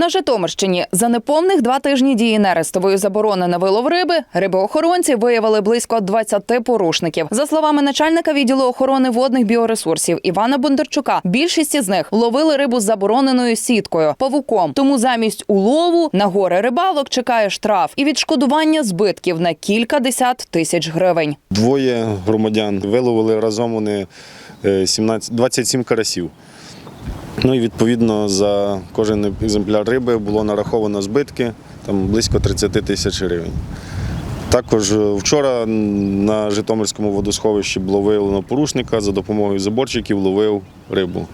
На Житомирщині за неповних два тижні дії нерестової заборони на вилов риби рибоохоронці виявили близько 20 порушників. За словами начальника відділу охорони водних біоресурсів Івана Бондарчука, більшість із них ловили рибу з забороненою сіткою павуком. Тому замість улову на гори рибалок чекає штраф і відшкодування збитків на кілька десят тисяч гривень. Двоє громадян виловили разом вони е, 17, 27 карасів. Ну і відповідно за кожен екземпляр риби було нараховано збитки там близько 30 тисяч гривень. Також е, вчора на Житомирському водосховищі було виявлено порушника за допомогою заборчиків ловив рибу.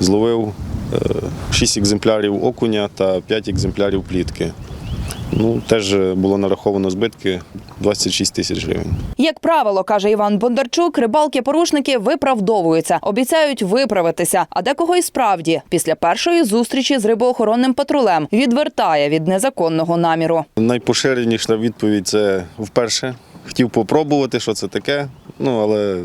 Зловив 6 екземплярів окуня та 5 екземплярів плітки. Ну, теж було нараховано збитки 26 тисяч гривень. Як правило, каже Іван Бондарчук, рибалки-порушники виправдовуються, обіцяють виправитися. А декого і справді після першої зустрічі з рибоохоронним патрулем відвертає від незаконного наміру. Найпоширеніша відповідь це вперше. Хотів попробувати, що це таке. Ну, але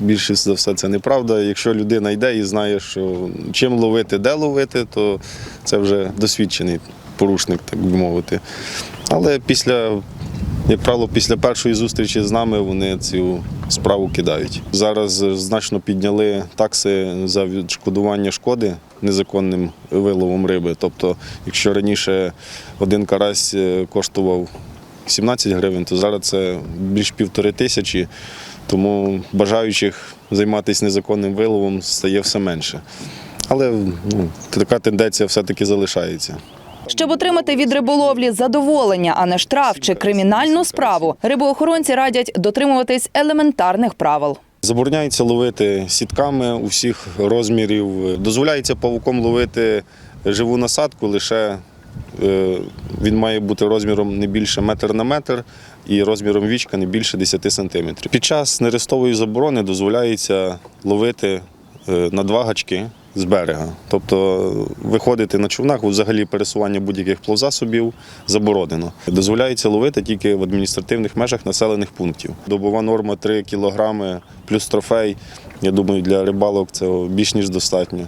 більше за все це неправда. Якщо людина йде і знає, що чим ловити, де ловити, то це вже досвідчений порушник, так би мовити. Але після, як правило, після першої зустрічі з нами вони цю справу кидають. Зараз значно підняли такси за відшкодування шкоди незаконним виловом риби. Тобто, якщо раніше один карась е, коштував 17 гривень, то зараз це більш півтори тисячі, тому бажаючих займатися незаконним виловом стає все менше. Але ну, така тенденція все-таки залишається. Щоб отримати від риболовлі задоволення, а не штраф чи кримінальну справу, рибоохоронці радять дотримуватись елементарних правил. Забороняється ловити сітками усіх розмірів. Дозволяється павуком ловити живу насадку, лише е, він має бути розміром не більше метр на метр і розміром вічка не більше 10 сантиметрів. Під час нерестової заборони дозволяється ловити на два гачки з берега. Тобто виходити на човнах, взагалі пересування будь-яких плавзасобів заборонено. Дозволяється ловити тільки в адміністративних межах населених пунктів. Добова норма 3 кілограми плюс трофей. Я думаю, для рибалок це більш ніж достатньо.